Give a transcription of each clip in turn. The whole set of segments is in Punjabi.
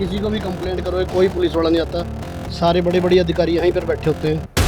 और आप किसी को भी कंप्लेंट करो कोई पुलिस वाला नहीं आता सारे बड़े बड़े अधिकारी यहीं पर बैठे होते हैं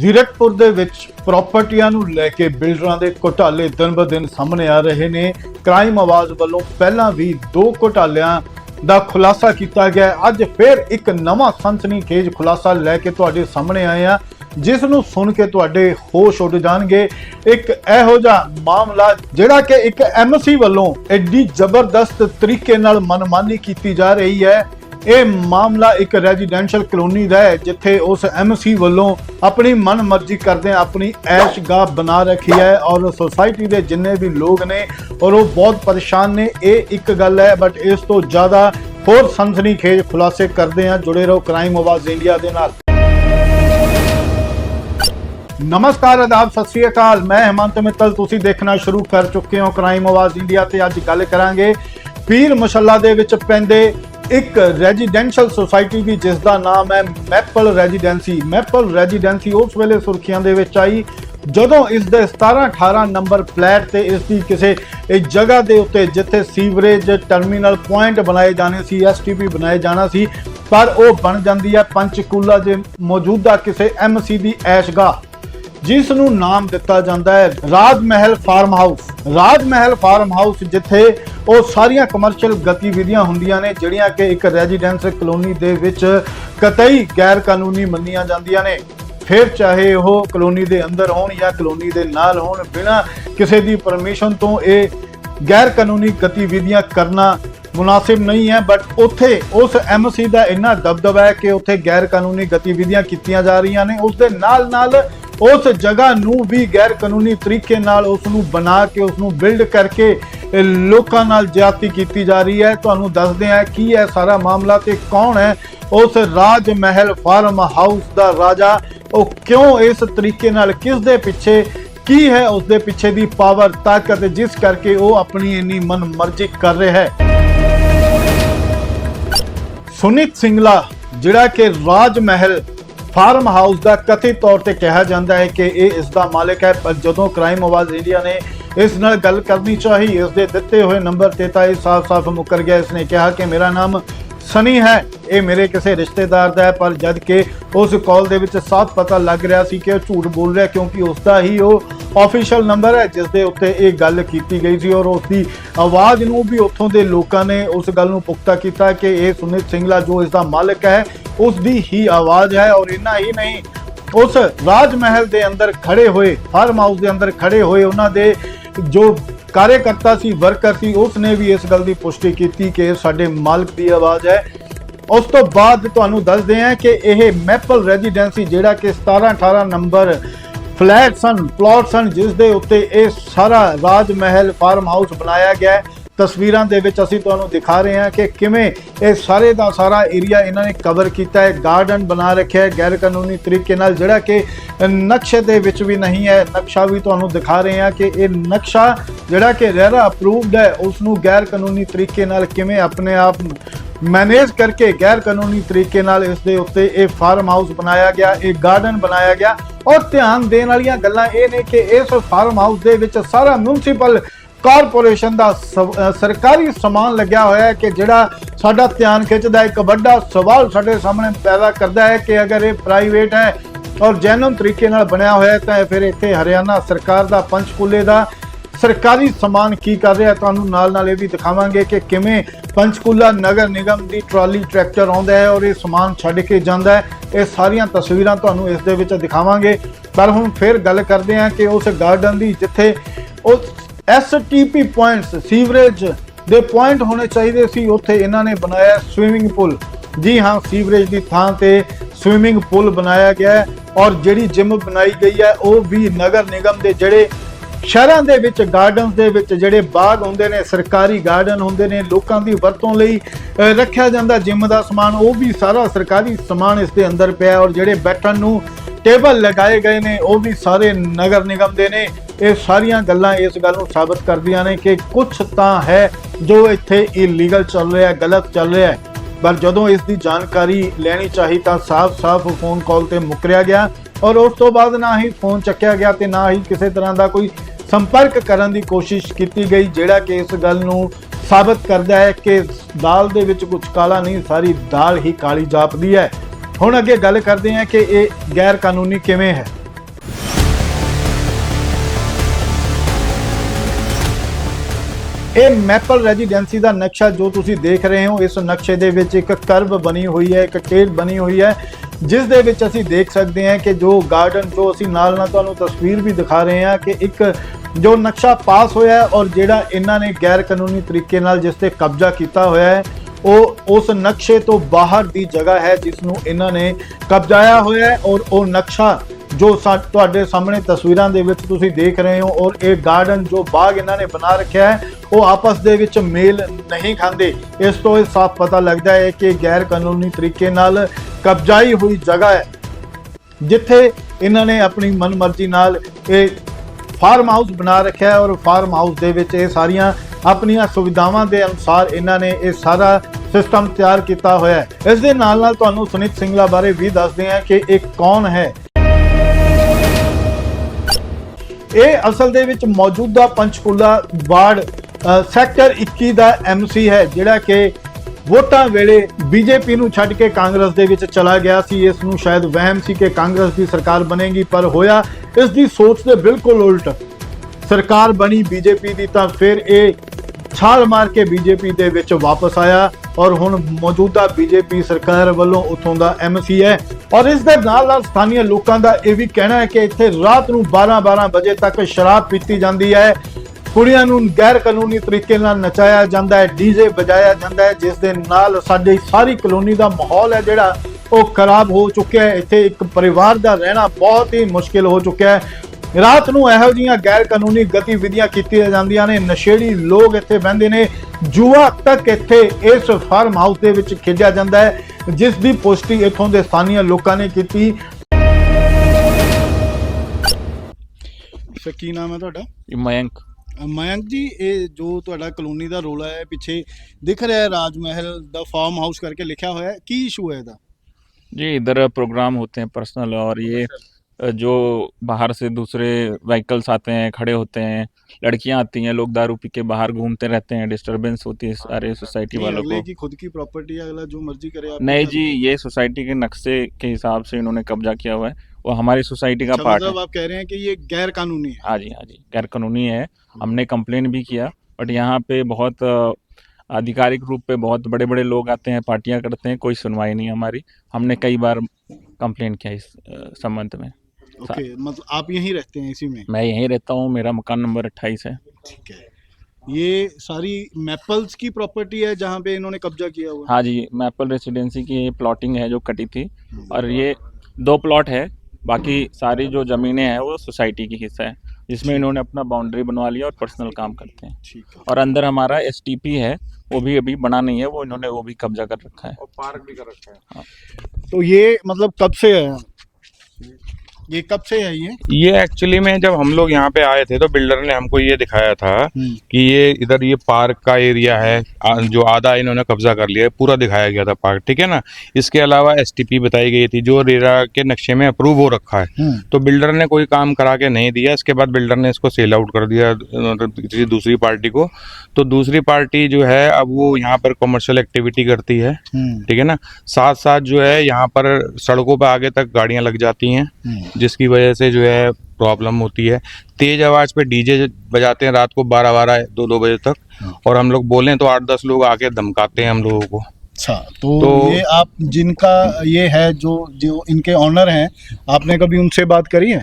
ਜ਼ੀਰਕਪੁਰ ਦੇ ਵਿੱਚ ਪ੍ਰਾਪਰਟੀਆਂ ਨੂੰ ਲੈ ਕੇ ਬਿਲਡਰਾਂ ਦੇ ਘੁਟਾਲੇ ਦਿਨ ਬ ਦਿਨ ਸਾਹਮਣੇ ਆ ਰਹੇ ਨੇ। ਕ੍ਰਾਈਮ ਆਵਾਜ਼ ਵੱਲੋਂ ਪਹਿਲਾਂ ਵੀ ਦੋ ਘੁਟਾਲਿਆਂ ਦਾ ਖੁਲਾਸਾ ਕੀਤਾ ਗਿਆ। ਅੱਜ ਫਿਰ ਇੱਕ ਨਵਾਂ ਸਨਸਨੀਖੇਜ ਖੁਲਾਸਾ ਲੈ ਕੇ ਤੁਹਾਡੇ ਸਾਹਮਣੇ ਆਏ ਆ ਜਿਸ ਨੂੰ ਸੁਣ ਕੇ ਤੁਹਾਡੇ ਹੋਸ਼ ਉੱਡ ਜਾਣਗੇ। ਇੱਕ ਇਹੋ ਜਿਹਾ ਮਾਮਲਾ, ਜਿਹੜਾ ਕਿ ਇੱਕ ਐਮਸੀ ਵੱਲੋਂ ਐਡੀ ਜ਼ਬਰਦਸਤ ਤਰੀਕੇ ਨਾਲ ਮਨਮਾਨੀ ਕੀਤੀ ਜਾ ਰਹੀ ਹੈ। ਇਹ ਮਾਮਲਾ ਇੱਕ ਰੈਜ਼ੀਡੈਂਸ਼ੀਅਲ ਕਲੋਨੀ ਦਾ ਹੈ, ਜਿੱਥੇ ਉਸ ਐਮਸੀ ਵੱਲੋਂ ਆਪਣੀ ਮਨਮਰਜ਼ੀ ਕਰਦੇ ਆਪਣੀ ਐਸ਼ਗਾਹ ਬਣਾ ਰੱਖੀ ਹੈ ਔਰ ਸੋਸਾਇਟੀ ਦੇ ਜਿੰਨੇ ਵੀ ਲੋਕ ਨੇ ਔਰ ਉਹ ਬਹੁਤ ਪਰੇਸ਼ਾਨ ਨੇ। ਇਹ ਇੱਕ ਗੱਲ ਹੈ ਬਟ ਇਸ ਤੋਂ ਜ਼ਿਆਦਾ ਹੋਰ ਸਨਸਨੀਖੇਜ ਖੁਲਾਸੇ ਕਰਦੇ ਆ, ਜੁੜੇ ਰਹੋ ਕ੍ਰਾਈਮ ਆਵਾਜ਼ ਇੰਡੀਆ ਦੇ ਨਾਲ। ਨਮਸਕਾਰ, ਆਦਾਬ, ਸਤਿ ਸ੍ਰੀ ਅਕਾਲ। ਮੈਂ ਹੇਮੰਤ ਮਿੱਤਲ, ਤੁਸੀਂ ਦੇਖਣਾ ਸ਼ੁਰੂ ਕਰ ਚੁੱਕੇ ਹੋ ਕ੍ਰਾਈਮ ਆਵਾਜ਼ ਇੰਡੀਆ ਤੇ ਅੱਜ ਗੱਲ ਕਰਾਂਗੇ ਪੀਰ ਮਸ਼ੱਲਾ ਦੇ ਵਿੱਚ ਪੈਂਦੇ ਇੱਕ ਰੈਜ਼ੀਡੈਂਸ਼ੀਅਲ ਸੁਸਾਇਟੀ ਦੀ ਜਿਸ ਦਾ ਨਾਮ ਹੈ ਮੈਪਲ ਰੈਜ਼ੀਡੈਂਸੀ। ਮੈਪਲ ਰੈਜ਼ੀਡੈਂਸੀ ਉਸ ਵੇਲੇ ਸੁਰਖੀਆਂ ਦੇ ਵਿੱਚ ਆਈ, ਜਦੋਂ ਇਸ ਦੇ 17 18 ਨੰਬਰ ਫਲੈਟ ਤੇ ਇਸ ਦੀ ਕਿਸੇ ਇੱਕ ਜਗ੍ਹਾ ਦੇ ਉੱਤੇ ਜਿੱਥੇ ਸੀਵਰੇਜ ਟਰਮੀਨਲ ਪੁਆਇੰਟ ਬਣਾਏ ਜਾਣੇ ਸੀ ਐਸਟੀਪੀ ਬਣਾਏ ਜਾਣਾ ਸੀ, ਪਰ ਉਹ ਬਣ ਜਾਂਦੀ ਹੈ ਪੰਚਕੂਲਾ ਦੇ ਮੌਜੂਦਾ ਕਿਸੇ ਐਮਸੀ ਦੀ ਐਸ਼ਗਾਹ ਜਿਸ ਨੂੰ ਨਾਮ ਦਿੱਤਾ ਜਾਂਦਾ ਹੈ Raj Mahal farm house. Raj Mahal farm house ਜਿੱਥੇ ਉਹ ਸਾਰੀਆਂ ਕਮਰਸ਼ੀਅਲ ਗਤੀਵਿਧੀਆਂ ਹੁੰਦੀਆਂ ਨੇ, ਜਿਹੜੀਆਂ ਕਿ ਇੱਕ ਰੈਜ਼ੀਡੈਂਸ ਕਲੋਨੀ ਦੇ ਵਿੱਚ ਕਤਈ ਗੈਰ ਕਾਨੂੰਨੀ ਮੰਨੀਆਂ ਜਾਂਦੀਆਂ ਨੇ। ਫਿਰ ਚਾਹੇ ਉਹ ਕਲੋਨੀ ਦੇ ਅੰਦਰ ਹੋਣ ਜਾਂ ਕਲੋਨੀ ਦੇ ਨਾਲ ਹੋਣ, ਬਿਨਾਂ ਕਿਸੇ ਦੀ ਪਰਮਿਸ਼ਨ ਤੋਂ ਇਹ ਗੈਰ ਕਾਨੂੰਨੀ ਗਤੀਵਿਧੀਆਂ ਕਰਨਾ ਮੁਨਾਸਿਬ ਨਹੀਂ ਹੈ ਬਟ ਉੱਥੇ ਉਸ ਐਮਸੀ ਦਾ ਇੰਨਾ ਦਬਦਬਾ ਹੈ ਕਿ ਉੱਥੇ ਗੈਰ ਕਾਨੂੰਨੀ ਗਤੀਵਿਧੀਆਂ ਕੀਤੀਆਂ ਜਾ ਰਹੀਆਂ ਨੇ। ਉਸ ਦੇ ਨਾਲ ਨਾਲ ਉਸ ਜਗ੍ਹਾ ਨੂੰ ਵੀ ਗੈਰ ਕਾਨੂੰਨੀ ਤਰੀਕੇ ਨਾਲ ਉਸ ਨੂੰ ਬਣਾ ਕੇ ਉਸ ਨੂੰ ਬਿਲਡ ਕਰਕੇ ਲੋਕਾਂ ਨਾਲ ਜ਼ਿਆਦਤੀ ਕੀਤੀ ਜਾ ਰਹੀ ਹੈ। ਤੁਹਾਨੂੰ ਦੱਸਦੇ ਹਾਂ ਕੀ ਹੈ ਸਾਰਾ ਮਾਮਲਾ ਤੇ ਕੌਣ ਹੈ? ਉਸ ਰਾਜ ਮਹਿਲ ਫਾਰਮ ਹਾਊਸ ਦਾ ਰਾਜਾ, ਉਹ ਕਿਉਂ ਇਸ ਤਰੀਕੇ ਨਾਲ ਕਿਸ ਦੇ ਪਿੱਛੇ, ਕੀ ਹੈ ਉਸ ਦੇ ਪਿੱਛੇ ਦੀ ਪਾਵਰ ਤਾਕਤ, ਜਿਸ ਕਰਕੇ ਉਹ ਆਪਣੀ ਇੰਨੀ ਮਨਮਰਜ਼ੀ ਕਰ ਰਿਹਾ ਹੈ? ਸੁਨੀਤ ਸਿੰਗਲਾ, ਜਿਹੜਾ ਕਿ ਰਾਜ ਮਹਿਲ ਫਾਰਮ ਹਾਊਸ ਦਾ ਕਥਿਤ ਤੌਰ ਤੇ ਕਿਹਾ ਜਾਂਦਾ ਹੈ ਕਿ ਇਹ ਇਸ ਦਾ ਮਾਲਕ ਹੈ, ਪਰ ਜਦੋਂ ਕ੍ਰਾਈਮ ਆਵਾਜ਼ ਇੰਡੀਆ ਨੇ ਇਸ ਨਾਲ ਗੱਲ ਕਰਨੀ ਚਾਹੀ ਇਸ ਦੇ ਦਿੱਤੇ ਹੋਏ ਨੰਬਰ ਤੇ ਤਾਂ ਇਹ ਸਾਫ਼-ਸਾਫ਼ ਮੁੱਕਰ ਗਿਆ। ਇਸ ਨੇ ਕਿਹਾ ਕਿ ਮੇਰਾ ਨਾਮ ਸਨੀ ਹੈ। ਇਹ ਮੇਰੇ ਕਿਸੇ ਰਿਸ਼ਤੇਦਾਰ ਦਾ ਹੈ, ਪਰ ਜਦ ਕਿ ਉਸ ਕਾਲ ਦੇ ਵਿੱਚ ਸਾਫ਼ ਪਤਾ ਲੱਗ ਰਿਹਾ ਸੀ ਕਿ ਉਹ ਝੂਠ ਬੋਲ ਰਿਹਾ ਕਿਉਂਕਿ ਉਸ ਦਾ ਹੀ ਉਹ ਆਫੀਸ਼ੀਅਲ ਨੰਬਰ ਹੈ, ਜਿਸ ਦੇ ਉੱਤੇ ਇਹ ਗੱਲ ਕੀਤੀ ਗਈ ਸੀ ਔਰ ਉਸ ਦੀ ਆਵਾਜ਼ ਨੂੰ ਵੀ ਉੱਥੋਂ ਦੇ ਲੋਕਾਂ ਨੇ ਉਸ ਗੱਲ ਨੂੰ ਪੁਖਤਾ ਕੀਤਾ ਕਿ ਇਹ ਸੁਨੀਤ ਸਿੰਗਲਾ ਜੋ ਇਸ ਦਾ ਮਾਲਕ ਹੈ, ਉਸ ਦੀ ਹੀ ਆਵਾਜ਼ ਹੈ ਔਰ ਇੰਨਾ ਹੀ ਨਹੀਂ, ਉਸ ਰਾਜ ਮਹਿਲ ਦੇ ਅੰਦਰ ਖੜੇ ਹੋਏ ਫਾਰਮ ਹਾਊਸ ਦੇ ਅੰਦਰ ਖੜੇ ਹੋਏ ਉਹਨਾਂ ਦੇ ਜੋ ਕਾਰਜਕਰਤਾ ਸੀ ਵਰਕਰ ਸੀ ਉਸ ਨੇ ਵੀ ਇਸ ਗੱਲ ਦੀ ਪੁਸ਼ਟੀ ਕੀਤੀ ਕਿ ਇਹ ਸਾਡੇ ਮਾਲਕ ਦੀ ਆਵਾਜ਼ ਹੈ ਉਸ ਤੋਂ ਬਾਅਦ ਤੁਹਾਨੂੰ ਦੱਸਦੇ ਹਾਂ ਕਿ ਇਹ ਮੈਪਲ ਰੈਜ਼ੀਡੈਂਸੀ ਜਿਹੜਾ ਕਿ 17 18 ਨੰਬਰ ਫਲੈਟ ਸਨ ਪਲਾਟ ਸਨ ਜਿਸ ਦੇ ਉੱਤੇ ਇਹ ਸਾਰਾ ਰਾਜ ਮਹਿਲ ਫਾਰਮ ਹਾਊਸ ਬਣਾਇਆ ਗਿਆ ਤਸਵੀਰਾਂ ਦੇ ਵਿੱਚ ਅਸੀਂ ਤੁਹਾਨੂੰ ਦਿਖਾ ਰਹੇ ਹਾਂ ਕਿ ਕਿਵੇਂ ਇਹ ਸਾਰੇ ਦਾ ਸਾਰਾ ਏਰੀਆ ਇਹਨਾਂ ਨੇ ਕਵਰ ਕੀਤਾ ਹੈ ਗਾਰਡਨ ਬਣਾ ਰੱਖਿਆ ਹੈ, ਗੈਰ ਕਾਨੂੰਨੀ ਤਰੀਕੇ ਨਾਲ, ਜਿਹੜਾ ਕਿ ਨਕਸ਼ੇ ਦੇ ਵਿੱਚ ਵੀ ਨਹੀਂ ਹੈ। ਨਕਸ਼ਾ ਵੀ ਤੁਹਾਨੂੰ ਦਿਖਾ ਰਹੇ ਹਾਂ ਕਿ ਇਹ ਨਕਸ਼ਾ ਜਿਹੜਾ ਕਿ ਰੈਰਾ ਅਪਰੂਵਡ ਹੈ ਉਸ ਨੂੰ ਗੈਰ ਕਾਨੂੰਨੀ ਤਰੀਕੇ ਨਾਲ ਕਿਵੇਂ ਆਪਣੇ ਆਪ ਮੈਨੇਜ ਕਰਕੇ ਗੈਰ ਕਾਨੂੰਨੀ ਤਰੀਕੇ ਨਾਲ ਇਸ ਦੇ ਉੱਤੇ ਇਹ ਫਾਰਮ ਹਾਊਸ ਬਣਾਇਆ ਗਿਆ, ਇਹ ਗਾਰਡਨ ਬਣਾਇਆ ਗਿਆ। ਔਰ ਧਿਆਨ ਦੇਣ ਵਾਲੀਆਂ ਗੱਲਾਂ ਇਹ ਨੇ ਕਿ ਇਸ ਫਾਰਮ ਹਾਊਸ ਦੇ ਵਿੱਚ ਸਾਰਾ ਮਿਊਨਿਸਪਲ ਕਾਰਪੋਰੇਸ਼ਨ ਦਾ ਸਵ- ਸਰਕਾਰੀ ਸਮਾਨ ਲੱਗਿਆ ਹੋਇਆ ਹੈ ਕਿ ਜਿਹੜਾ ਸਾਡਾ ਧਿਆਨ ਖਿੱਚਦਾ ਇੱਕ ਵੱਡਾ ਸਵਾਲ ਸਾਡੇ ਸਾਹਮਣੇ ਪੈਦਾ ਕਰਦਾ ਹੈ ਕਿ ਅਗਰ ਇਹ ਪ੍ਰਾਈਵੇਟ ਹੈ ਔਰ ਜੈਨੂਨ ਤਰੀਕੇ ਨਾਲ ਬਣਿਆ ਹੋਇਆ ਤਾਂ ਫਿਰ ਇੱਥੇ ਹਰਿਆਣਾ ਸਰਕਾਰ ਦਾ ਪੰਚਕੂਲੇ ਦਾ ਸਰਕਾਰੀ ਸਮਾਨ ਕੀ ਕਰ ਰਿਹਾ ਤੁਹਾਨੂੰ ਨਾਲ ਨਾਲ ਇਹ ਵੀ ਦਿਖਾਵਾਂਗੇ ਕਿ ਕਿਵੇਂ ਪੰਚਕੂਲਾ ਨਗਰ ਨਿਗਮ ਦੀ ਟਰਾਲੀ ਟਰੈਕਟਰ ਆਉਂਦਾ ਹੈ ਔਰ ਇਹ ਸਮਾਨ ਛੱਡ ਕੇ ਜਾਂਦਾ ਹੈ। ਇਹ ਸਾਰੀਆਂ ਤਸਵੀਰਾਂ ਤੁਹਾਨੂੰ ਇਸ ਦੇ ਵਿੱਚ ਦਿਖਾਵਾਂਗੇ। ਪਰ ਹੁਣ ਫਿਰ ਗੱਲ ਕਰਦੇ ਹਾਂ ਕਿ ਉਸ ਗਾਰਡਨ ਦੀ ਜਿੱਥੇ ਉਸ ਐਸਟੀਪੀ ਪੁਆਇੰਟਸ ਸੀਵਰੇਜ ਦੇ ਪੁਆਇੰਟ ਹੋਣੇ ਚਾਹੀਦੇ ਸੀ। ਉੱਥੇ ਇਹਨਾਂ ਨੇ ਬਣਾਇਆ ਸਵਿਮਿੰਗ ਪੂਲ ਜੀ ਹਾਂ ਸੀਵਰੇਜ ਦੀ ਥਾਂ ਤੇ ਸਵਿਮਿੰਗ ਪੂਲ ਬਣਾਇਆ ਗਿਆ ਹੈ ਔਰ ਜਿਹੜੀ ਜਿਮ ਬਣਾਈ ਗਈ ਹੈ, ਉਹ ਵੀ ਨਗਰ ਨਿਗਮ ਦੇ ਜਿਹੜੇ ਸ਼ਹਿਰਾਂ ਦੇ ਵਿੱਚ ਗਾਰਡਨਸ ਦੇ ਵਿੱਚ ਜਿਹੜੇ ਬਾਗ ਹੁੰਦੇ ਨੇ, ਸਰਕਾਰੀ ਗਾਰਡਨ ਹੁੰਦੇ ਨੇ, ਲੋਕਾਂ ਦੀ ਵਰਤੋਂ ਲਈ ਰੱਖਿਆ ਜਾਂਦਾ ਜਿਮ ਦਾ ਸਮਾਨ। ਉਹ ਵੀ ਸਾਰਾ ਸਰਕਾਰੀ ਸਮਾਨ ਇਸ ਦੇ ਅੰਦਰ ਪਿਆ ਔਰ ਜਿਹੜੇ ਬੈਠਣ ਨੂੰ ਟੇਬਲ ਲਗਾਏ ਗਏ ਨੇ, ਉਹ ਵੀ ਸਾਰੇ ਨਗਰ ਨਿਗਮ ਦੇ ਨੇ। ਇਹ ਸਾਰੀਆਂ ਗੱਲਾਂ ਇਸ ਗੱਲ ਨੂੰ ਸਾਬਤ ਕਰਦੀਆਂ ਨੇ ਕਿ ਕੁਝ ਤਾਂ ਹੈ ਜੋ ਇੱਥੇ ਇਲੀਗਲ ਚੱਲ ਰਿਹਾ ਹੈ ਗਲਤ ਚੱਲ ਰਿਹਾ ਹੈ। ਪਰ ਜਦੋਂ ਇਸ ਦੀ ਜਾਣਕਾਰੀ ਲੈਣੀ ਚਾਹੀ ਤਾਂ ਸਾਫ਼-ਸਾਫ਼ ਫੋਨ ਕਾਲ ਤੇ ਮੁਕਰਿਆ ਗਿਆ ਔਰ ਉਸ ਤੋਂ ਬਾਅਦ ਨਾ ਹੀ ਫੋਨ ਚੱਕਿਆ ਗਿਆ ਤੇ ਨਾ ਹੀ ਕਿਸੇ ਤਰ੍ਹਾਂ ਦਾ ਕੋਈ ਸੰਪਰਕ ਕਰਨ ਦੀ ਕੋਸ਼ਿਸ਼ ਕੀਤੀ ਗਈ, ਜਿਹੜਾ ਕਿ ਇਸ ਗੱਲ ਨੂੰ ਸਾਬਤ ਕਰਦਾ ਹੈ ਕਿ ਦਾਲ ਦੇ ਵਿੱਚ ਕੁਝ ਕਾਲਾ ਨਹੀਂ, ਸਾਰੀ ਦਾਲ ਹੀ ਕਾਲੀ ਜਾਪਦੀ ਹੈ। ਹੁਣ ਅੱਗੇ ਗੱਲ ਕਰਦੇ ਹਾਂ ਕਿ ਇਹ ਗੈਰ ਕਾਨੂੰਨੀ ਕਿਵੇਂ ਹੈ। ਇਹ ਮੈਪਲ ਰੈਜ਼ੀਡੈਂਸੀ ਦਾ ਨਕਸ਼ਾ ਜੋ ਤੁਸੀਂ ਦੇਖ ਰਹੇ ਹੋ, ਇਸ ਨਕਸ਼ੇ ਦੇ ਵਿੱਚ ਇੱਕ ਕਰਵ ਬਣੀ ਹੋਈ ਹੈ, ਇੱਕ ਟੇਲ ਬਣੀ ਹੋਈ ਹੈ, ਜਿਸ ਦੇ ਵਿੱਚ ਅਸੀਂ ਦੇਖ ਸਕਦੇ ਹਾਂ ਕਿ ਜੋ ਗਾਰਡਨ ਜੋ ਅਸੀਂ ਨਾਲ ਨਾਲ ਤੁਹਾਨੂੰ ਤਸਵੀਰ ਵੀ ਦਿਖਾ ਰਹੇ ਹਾਂ ਕਿ ਇੱਕ ਜੋ ਨਕਸ਼ਾ ਪਾਸ ਹੋਇਆ ਹੈ ਔਰ ਜਿਹੜਾ ਇਹਨਾਂ ਨੇ ਗੈਰ ਕਾਨੂੰਨੀ ਤਰੀਕੇ ਨਾਲ ਜਿਸ ਤੇ ਕਬਜ਼ਾ ਕੀਤਾ ਹੋਇਆ ਹੈ, ਉਹ ਉਸ ਨਕਸ਼ੇ ਤੋਂ ਬਾਹਰ ਦੀ ਜਗ੍ਹਾ ਹੈ ਜਿਸ ਨੂੰ ਇਹਨਾਂ ਨੇ ਕਬਜ਼ਾਇਆ ਹੋਇਆ ਹੈ ਔਰ ਉਹ ਨਕਸ਼ਾ ਜੋ ਸਾ- ਤੁਹਾਡੇ ਸਾਹਮਣੇ ਤਸਵੀਰਾਂ ਦੇ ਵਿੱਚ ਤੁਸੀਂ ਦੇਖ ਰਹੇ ਹੋ ਔਰ ਇਹ ਗਾਰਡਨ ਜੋ ਬਾਗ ਇਹਨਾਂ ਨੇ ਬਣਾ ਰੱਖਿਆ ਹੈ ਉਹ ਆਪਸ ਦੇ ਵਿੱਚ ਮੇਲ ਨਹੀਂ ਖਾਂਦੇ। ਇਸ ਤੋਂ ਇਹ ਸਾਫ਼ ਪਤਾ ਲੱਗਦਾ ਹੈ ਕਿ ਗੈਰ ਕਾਨੂੰਨੀ ਤਰੀਕੇ ਨਾਲ ਕਬਜ਼ਾਈ ਹੋਈ ਜਗ੍ਹਾ ਹੈ, ਜਿੱਥੇ ਇਹਨਾਂ ਨੇ ਆਪਣੀ ਮਨਮਰਜ਼ੀ ਨਾਲ ਇਹ ਫਾਰਮ ਹਾਊਸ ਬਣਾ ਰੱਖਿਆ ਹੈ ਔਰ ਫਾਰਮ ਹਾਊਸ ਦੇ ਵਿੱਚ ਇਹ ਸਾਰੀਆਂ ਆਪਣੀਆਂ ਸੁਵਿਧਾਵਾਂ ਦੇ ਅਨੁਸਾਰ ਇਹਨਾਂ ਨੇ ਇਹ ਸਾਰਾ ਸਿਸਟਮ ਤਿਆਰ ਕੀਤਾ ਹੋਇਆ ਹੈ। ਇਸ ਦੇ ਨਾਲ ਨਾਲ ਤੁਹਾਨੂੰ ਸੁਨੀਤ ਸਿੰਘਲਾ ਬਾਰੇ ਵੀ ਦੱਸਦੇ ਹਾਂ ਕਿ ਇਹ ਕੌਣ ਹੈ। ਇਹ ਅਸਲ ਦੇ ਵਿੱਚ ਮੌਜੂਦਾ ਪੰਚਕੂਲਾ ਵਾਰਡ ਸੈਕਟਰ 21 ਦਾ ਐਮਸੀ ਹੈ, ਜਿਹੜਾ ਕਿ ਵੋਟਾਂ ਵੇਲੇ ਬੀਜੇਪੀ ਨੂੰ ਛੱਡ ਕੇ ਕਾਂਗਰਸ ਦੇ ਵਿੱਚ ਚਲਾ ਗਿਆ ਸੀ। ਇਸ ਨੂੰ ਸ਼ਾਇਦ ਵਹਿਮ ਸੀ ਕਿ ਕਾਂਗਰਸ ਦੀ ਸਰਕਾਰ ਬਣੇਗੀ, ਪਰ ਹੋਇਆ ਇਸ ਦੀ ਸੋਚ ਦੇ ਬਿਲਕੁਲ ਉਲਟ। ਸਰਕਾਰ ਬਣੀ ਬੀਜੇਪੀ ਦੀ ਤਾਂ ਫਿਰ ਇਹ ਛਾਲ ਮਾਰ ਕੇ ਬੀਜੇਪੀ ਦੇ ਵਿੱਚ ਵਾਪਸ ਆਇਆ ਔਰ ਹੁਣ ਮੌਜੂਦਾ ਬੀਜੇਪੀ ਸਰਕਾਰ ਵੱਲੋਂ ਉਥੋਂ ਦਾ ਐਮਸੀ ਹੈ। ਔਰ ਇਸ ਦੇ ਨਾਲ ਨਾਲ ਸਥਾਨੀ ਲੋਕਾਂ ਦਾ ਇਹ ਵੀ ਕਹਿਣਾ ਹੈ ਕਿ ਇੱਥੇ ਰਾਤ ਨੂੰ 12-12 ਵਜੇ ਤੱਕ ਸ਼ਰਾਬ ਪੀਤੀ ਜਾਂਦੀ ਹੈ। ਕੁੜੀਆਂ ਨੂੰ ਗੈਰ ਕਾਨੂੰਨੀ ਤਰੀਕੇ ਨਾਲ ਨਚਾਇਆ ਜਾਂਦਾ ਹੈ ਡੀਜੇ ਵਜਾਇਆ ਜਾਂਦਾ ਹੈ, ਜਿਸ ਦੇ ਨਾਲ ਸਾਡੀ ਸਾਰੀ ਕਲੋਨੀ ਦਾ ਮਾਹੌਲ ਹੈ ਜਿਹੜਾ ਉਹ ਖਰਾਬ ਹੋ ਚੁੱਕਿਆ ਹੈ। ਇੱਥੇ ਇੱਕ ਪਰਿਵਾਰ ਦਾ ਰਹਿਣਾ ਬਹੁਤ ਹੀ ਮੁਸ਼ਕਿਲ ਹੋ ਚੁੱਕਿਆ ਹੈ। ਰਾਤ ਨੂੰ ਇਹੋ ਜਿਹੀਆਂ ਗੈਰ ਕਾਨੂੰਨੀ ਗਤੀਵਿਧੀਆਂ ਕੀਤੀਆਂ ਜਾਂਦੀਆਂ ਨੇ। ਨਸ਼ੇੜੀ ਲੋਕ ਇੱਥੇ ਬਹਿੰਦੇ ਨੇ। ਜੂਆ ਤੱਕ ਇੱਥੇ ਇਸ ਫਾਰਮ ਹਾਊਸ ਦੇ ਵਿੱਚ ਖੇਡਿਆ ਜਾਂਦਾ ਹੈ, ਜਿਸ ਦੀ ਪੁਸ਼ਟੀ ਇੱਥੋਂ ਦੇ ਸਥਾਨੀय ਲੋਕਾਂ ਨੇ ਕੀਤੀ। ਕੀ ਨਾਮ ਹੈ ਤੁਹਾਡਾ? ਮਯੰਕ। ਮਯੰਕ ਜੀ ਇਹ ਜੋ ਤੁਹਾਡਾ ਕਲੋਨੀ ਦਾ ਰੋਲਾ ਹੈ ਪਿੱਛੇ ਦਿਖ ਰਿਹਾ ਹੈ ਰਾਜ ਮਹਿਲ ਦਾ ਫਾਰਮ ਹਾਊਸ ਕਰਕੇ ਲਿਖਿਆ ਹੋਇਆ ਹੈ ਕੀ ਇਸ਼ੂ ਹੈ ਇਹਦਾ जी इधर प्रोग्राम होते हैं पर्सनल और ये अ, जो बाहर से दूसरे व्हीकल्स आते हैं खड़े होते हैं लड़कियां आती हैं लोग दारू पी के बाहर घूमते रहते हैं डिस्टरबेंस होती है सारे सोसाइटी वालों अगले को की खुद की प्रॉपर्टी है अगला जो मर्जी करे आप नहीं जी ये सोसाइटी के नक्शे के हिसाब से इन्होंने कब्जा किया हुआ है वो हमारी सोसाइटी का अच्छा, पार्ट है। मतलब आप कह रहे हैं कि ये गैर कानूनी है। हाँ जी हाँ जी गैर कानूनी है हमने कंप्लेन भी किया बट यहाँ पे बहुत आधिकारिक रूप पे बहुत बड़े बड़े लोग आते हैं पार्टियाँ करते हैं कोई सुनवाई नहीं हमारी। हमने कई बार कंप्लेन किया इस संबंध में। ओके मतलब आप यहीं रहते हैं इसी में? मैं यहीं रहता हूँ मेरा मकान नंबर अट्ठाईस है। ठीक है। ये सारी मैपल्स की प्रॉपर्टी है जहाँ पे इन्होंने कब्जा किया हुआ? हाँ जी मैपल रेसिडेंसी की ये प्लॉटिंग है जो कटी थी। और ये दो प्लॉट है बाकी सारी जो ज़मीनें हैं वो सोसाइटी की हिस्सा है जिसमें इन्होंने अपना बाउंड्री बनवा लिया और पर्सनल काम करते हैं। और अंदर हमारा एसटीपी है वो भी अभी बना नहीं है वो इन्होंने वो भी कब्जा कर रखा है। और पार्क भी कर रखा है। हाँ। तो ये मतलब कब से है? ये कब से है ये? ये एक्चुअली में जब हम लोग यहाँ पे आए थे तो बिल्डर ने हमको ये दिखाया था हम्म। कि ये इधर ये पार्क का एरिया है जो आधा इन्होंने कब्जा कर लिया है पूरा दिखाया गया था पार्क ठीक है ना? इसके अलावा एसटीपी बताई गई थी जो रेरा के नक्शे में अप्रूव हो रखा है। हम्म। तो बिल्डर ने कोई काम करा के नहीं दिया इसके बाद बिल्डर ने इसको सेल आउट कर दिया किसी दूसरी पार्टी को। तो दूसरी पार्टी जो है अब वो यहाँ पर कमर्शियल एक्टिविटी करती है हम्म, ठीक है ना? साथ साथ जो है यहाँ पर सड़कों पर आगे तक गाड़ियाँ लग जाती हैं। जिसकी वजह से जो है प्रॉब्लम होती है। तेज आवाज़ पे डीजे बजाते हैं रात को बारह बारह दो दो बजे तक। और हम लोग बोलें तो आठ दस लोग आके धमकाते हैं हम लोगों को। अच्छा तो, तो- ये आप जिनका ये है जो जो इनके ऑनर हैं आपने कभी उनसे बात करी है?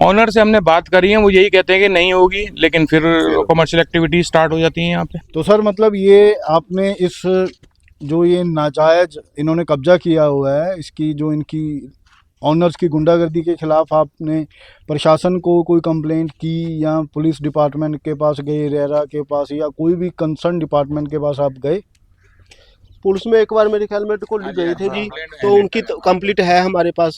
ऑनर से हमने बात करी है वो यही कहते हैं कि नहीं होगी लेकिन फिर कमर्शियल एक्टिविटी स्टार्ट हो जाती है यहाँ पे। तो सर मतलब ये आपने इस जो ये नाजायज इन्होंने कब्जा किया हुआ है इसकी जो इनकी ऑनर्स की गुंडागर्दी के खिलाफ आपने प्रशासन को कोई कंप्लेंट की या पुलिस डिपार्टमेंट के पास गए रेरा के पास या कोई भी कंसर्न डिपार्टमेंट के पास आप गए? पुलिस में एक बार मेरे ख्याल में को गए थे जी तो उनकी कंप्लीट है हमारे पास।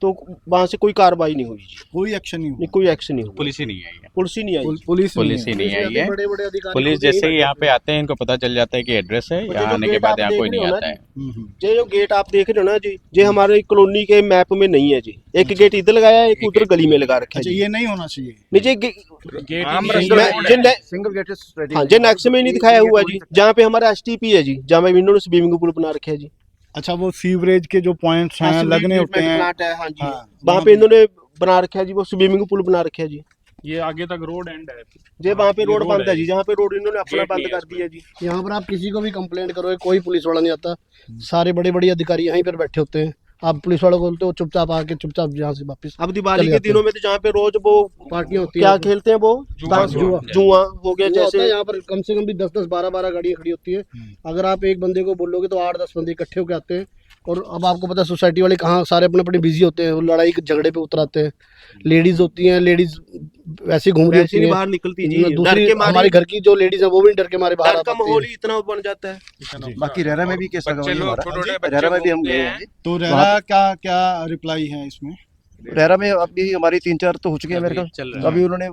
तो वहाँ से कोई कार्रवाई नहीं हुई जी। कोई एक्शन नहीं नहीं हुआ कोई एक्शन नहीं हुआ। पुलिस ही नहीं आई है। पुलिस ही नहीं आई। पुल- पुलिस पुलिस ही नहीं आई है। बड़े बड़े अधिकारी पुलिस को जैसे ही यहाँ पे आते हैं इनको पता चल जाता है कि एड्रेस है। यहाँ आने के बाद यहाँ कोई नहीं आता ना है। हम्म, हम्म। ये जो गेट आप देख रहे हो ना जी ये हमारे कॉलोनी के मैप में नहीं है जी। एक गेट इधर लगाया है एक उधर गली में लगा रखा है अच्छा जी। ये नहीं होना चाहिए। नहीं जी गे- आम मैं- रास्ता जे ने- सिंगल गेट हाँ जे नेक्स्ट में नहीं दिखाया हुआ जी जहाँ पे हमारा एसटीपी है जी जहाँ पे इन्होंने स्विमिंग पूल बना रखा है जी। अच्छा वो सीवरेज के जो पॉइंट्स हैं हाँ, लगने सीवरेज होते हैं प्लांट है हाँ जी हाँ, वहाँ वहाँ पे इन्होंने बना रखा है जी वो स्विमिंग पूल बना रखा है जी ये आगे तक रोड एंड है जे वहाँ पे ये रोड रोड बंद है है जी जहाँ पे रोड इन्होंने अपना गेट बंद नहीं है कर दिया जी यहाँ पर आप किसी को भी कंप्लेंट करोगे कोई पुलिस वाला नहीं आता सारे बड़े बड़े अधिकारी यहीं पर बैठे होते हैं आप पुलिस वालों को बोलते हो चुपचाप आके चुपचाप यहाँ से वापस अब दिवाली के दिनों में तो जहाँ पे रोज वो पार्टियाँ होती क्या हैं खेलते हैं वो? जुआ, हो। गया जैसे यहाँ पर कम से कम भी दस दस बारह बारह गाड़ियाँ खड़ी होती है। अगर आप एक बंदे को बोलोगे तो आठ दस बंदे इकट्ठे होकर आते हैं। और अब आपको पता है सोसाइटी वाले कहाँ सारे अपने अपने बिज़ी होते हैं वो लड़ाई झगड़े पे उतर आते हैं। लेडीज़ होती हैं लेडीज़ वैसे ही घूम रही होती हैं। बाहर निकलती जी। दूसरी के हमारे घर की जो लेडीज़ है वो भी डर के मारे बाहर का माहौल ही इतना बन जाता है। बाकी रहरा में भी केस है रहरा में भी हम गए हैं। तो रेरा क्या क्या रिप्लाई है इसमें? रहरा में अभी हमारी तीन चार तो हो चुके हैं मेरे को अभी उन्होंने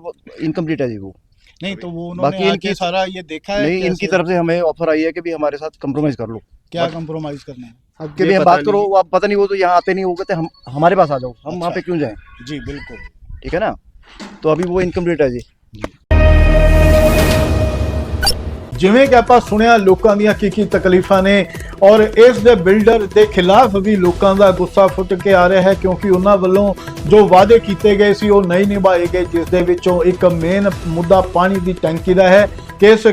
इनकम्प्लीट है जी वो। नहीं तो वो उन्होंने बाकी इनकी- सारा ये देखा है नहीं इनकी तरफ़ से हमें ऑफ़र आई है कि भी हमारे साथ कम्प्रोमाइज कर लो। क्या कम्प्रोमाइज करना है? अब कि भी हम बात करो आप पता नहीं वो तो यहाँ आते नहीं हो तो हम हमारे पास आ जाओ हम वहाँ पे क्यों जाए? जी बिल्कुल। ठीक है ना? तो अभी वो इनकम्प्लीट है जी। ਜਿਵੇਂ ਕਿ ਆਪਾਂ ਸੁਣਿਆ ਲੋਕਾਂ ਦੀਆਂ ਕੀ ਕੀ ਤਕਲੀਫਾਂ ਨੇ ਔਰ ਇਸ ਦੇ ਬਿਲਡਰ ਦੇ ਖਿਲਾਫ ਵੀ ਲੋਕਾਂ ਦਾ ਗੁੱਸਾ ਫੁੱਟ ਕੇ ਆ ਰਿਹਾ ਹੈ ਕਿਉਂਕਿ ਉਹਨਾਂ ਵੱਲੋਂ ਜੋ ਵਾਅਦੇ ਕੀਤੇ ਗਏ ਸੀ ਉਹ ਨਹੀਂ ਨਿਭਾਏ ਗਏ, ਜਿਸ ਦੇ ਵਿੱਚੋਂ ਇੱਕ ਮੇਨ ਮੁੱਦਾ ਪਾਣੀ ਦੀ ਟੈਂਕੀ ਦਾ ਹੈ। ਕਿ ਇਸ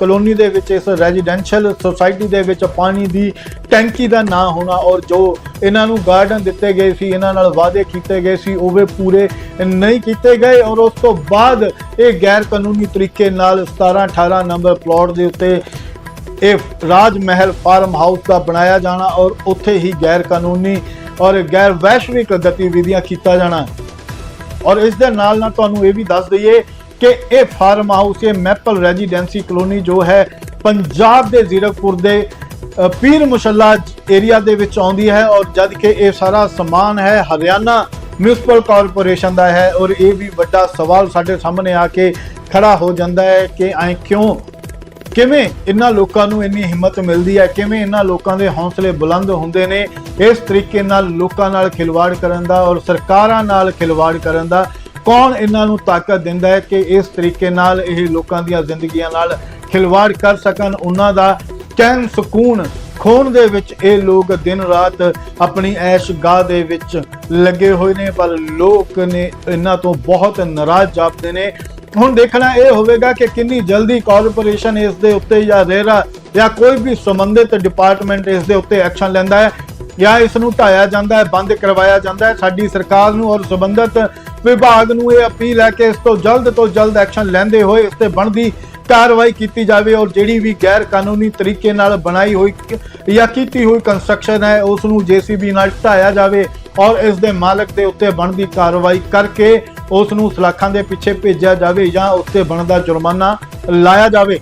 ਕਲੋਨੀ ਦੇ ਵਿੱਚ, ਇਸ ਰੈਜ਼ੀਡੈਂਸ਼ੀਅਲ ਸੁਸਾਇਟੀ ਦੇ ਵਿੱਚ ਪਾਣੀ ਦੀ ਟੈਂਕੀ ਦਾ ਨਾ ਹੋਣਾ ਔਰ ਜੋ ਇਹਨਾਂ ਨੂੰ ਗਾਰਡਨ ਦਿੱਤੇ ਗਏ ਸੀ, ਇਹਨਾਂ ਨਾਲ ਵਾਅਦੇ ਕੀਤੇ ਗਏ ਸੀ ਉਹ ਵੀ ਪੂਰੇ ਨਹੀਂ ਕੀਤੇ ਗਏ ਔਰ ਉਸ ਤੋਂ ਬਾਅਦ ਇਹ ਗੈਰ ਕਾਨੂੰਨੀ ਤਰੀਕੇ ਨਾਲ 17 18 ਨੰਬਰ ਪਲਾਟ ਦੇ ਉੱਤੇ ਇਹ ਰਾਜ ਮਹਿਲ ਫਾਰਮ ਹਾਊਸ ਦਾ ਬਣਾਇਆ ਜਾਣਾ ਔਰ ਉੱਥੇ ਹੀ ਗੈਰ ਕਾਨੂੰਨੀ ਔਰ ਗੈਰ ਵੈਸ਼ਵਿਕ ਗਤੀਵਿਧੀਆਂ ਕੀਤਾ ਜਾਣਾ। ਔਰ ਇਸ ਦੇ ਨਾਲ ਨਾਲ ਤੁਹਾਨੂੰ ਇਹ ਵੀ ਦੱਸ ਦਈਏ ਕਿ ਇਹ ਫਾਰਮ ਹਾਊਸ, ਇਹ ਮੈਪਲ ਰੈਜ਼ੀਡੈਂਸੀ ਕਲੋਨੀ ਜੋ ਹੈ, ਪੰਜਾਬ ਦੇ ਜ਼ੀਰਕਪੁਰ ਦੇ ਪੀਰ ਮੁਸ਼ੱਲਾ ਏਰੀਆ ਦੇ ਵਿੱਚ ਆਉਂਦੀ ਹੈ ਔਰ ਜਦ ਕਿ ਇਹ ਸਾਰਾ ਸਮਾਨ ਹੈ, ਹਰਿਆਣਾ ਮਿਊਨਿਸਪਲ ਕਾਰਪੋਰੇਸ਼ਨ ਦਾ ਹੈ ਔਰ ਇਹ ਵੀ ਵੱਡਾ ਸਵਾਲ ਸਾਡੇ ਸਾਹਮਣੇ ਆ ਕੇ ਖੜਾ ਹੋ ਜਾਂਦਾ ਹੈ ਕਿ ਐ ਕਿਉਂ, ਕਿਵੇਂ ਇਹਨਾਂ ਲੋਕਾਂ ਨੂੰ ਇੰਨੀ ਹਿੰਮਤ ਮਿਲਦੀ ਹੈ, ਕਿਵੇਂ ਇਹਨਾਂ ਲੋਕਾਂ ਦੇ ਹੌਸਲੇ ਬੁਲੰਦ ਹੁੰਦੇ ਨੇ, ਇਸ ਤਰੀਕੇ ਨਾਲ ਲੋਕਾਂ ਨਾਲ ਖਿਲਵਾੜ ਕਰਨ ਦਾ ਔਰ ਸਰਕਾਰਾਂ ਨਾਲ ਖਿਲਵਾੜ ਕਰਨ ਦਾ ਕੌਣ ਇਹਨਾਂ ਨੂੰ ਤਾਕਤ ਦਿੰਦਾ ਹੈ ਕਿ ਇਸ ਤਰੀਕੇ ਨਾਲ ਇਹ ਲੋਕਾਂ ਦੀਆਂ ਜ਼ਿੰਦਗੀਆਂ ਨਾਲ ਖਿਲਵਾੜ ਕਰ ਸਕਣ? ਉਹਨਾਂ ਦਾ ਚੈਨ ਸਕੂਨ ਖੋਣ ਦੇ ਵਿੱਚ ਇਹ ਲੋਕ ਦਿਨ ਰਾਤ ਆਪਣੀ ਐਸ਼ ਗਾਹ ਦੇ ਵਿੱਚ ਲੱਗੇ ਹੋਏ ਨੇ, ਪਰ ਲੋਕ ਨੇ ਇਹਨਾਂ ਤੋਂ ਬਹੁਤ ਨਾਰਾਜ਼ ਜਾਪਦੇ ਨੇ। ਹੁਣ ਦੇਖਣਾ ਇਹ ਹੋਵੇਗਾ ਕਿ ਕਿੰਨੀ ਜਲਦੀ ਕਾਰਪੋਰੇਸ਼ਨ ਇਸ ਦੇ ਉੱਤੇ ਜਾਂ ਰੇਰਾ ਜਾਂ ਕੋਈ ਵੀ ਸੰਬੰਧਿਤ ਡਿਪਾਰਟਮੈਂਟ ਇਸ ਦੇ ਉੱਤੇ ਐਕਸ਼ਨ ਲੈਂਦਾ ਹੈ ਜਾਂ ਇਸ ਨੂੰ ਢਾਇਆ ਜਾਂਦਾ ਹੈ, ਬੰਦ ਕਰਵਾਇਆ ਜਾਂਦਾ ਹੈ। ਸਾਡੀ ਸਰਕਾਰ ਨੂੰ ਔਰ ਸੰਬੰਧਿਤ ਵਿਭਾਗ ਨੂੰ ਇਹ ਅਪੀਲ ਹੈ ਕਿ ਇਸ ਤੋਂ ਜਲਦ ਤੋਂ ਜਲਦ ਐਕਸ਼ਨ ਲੈਂਦੇ ਹੋਏ ਇਸ ਤੇ ਬਣਦੀ ਕਾਰਵਾਈ ਕੀਤੀ ਜਾਵੇ ਔਰ ਜਿਹੜੀ ਵੀ ਗੈਰ ਕਾਨੂੰਨੀ ਤਰੀਕੇ ਨਾਲ ਬਣਾਈ ਹੋਈ ਜਾਂ ਕੀਤੀ ਹੋਈ ਕੰਸਟਰਕਸ਼ਨ ਹੈ ਉਸ ਨੂੰ ਜੀਸੀਬੀ ਨਾਲ ਢਾਇਆ ਜਾਵੇ ਔਰ ਇਸ ਦੇ ਮਾਲਕ ਦੇ ਉੱਤੇ ਬਣਦੀ ਕਾਰਵਾਈ ਕਰਕੇ ਉਸ ਨੂੰ ਸਲਾਖਾਂ ਦੇ ਪਿੱਛੇ ਭੇਜਿਆ ਜਾਵੇ ਜਾਂ ਉਸ ਤੇ ਬਣਦਾ ਜੁਰਮਾਨਾ ਲਾਇਆ ਜਾਵੇ।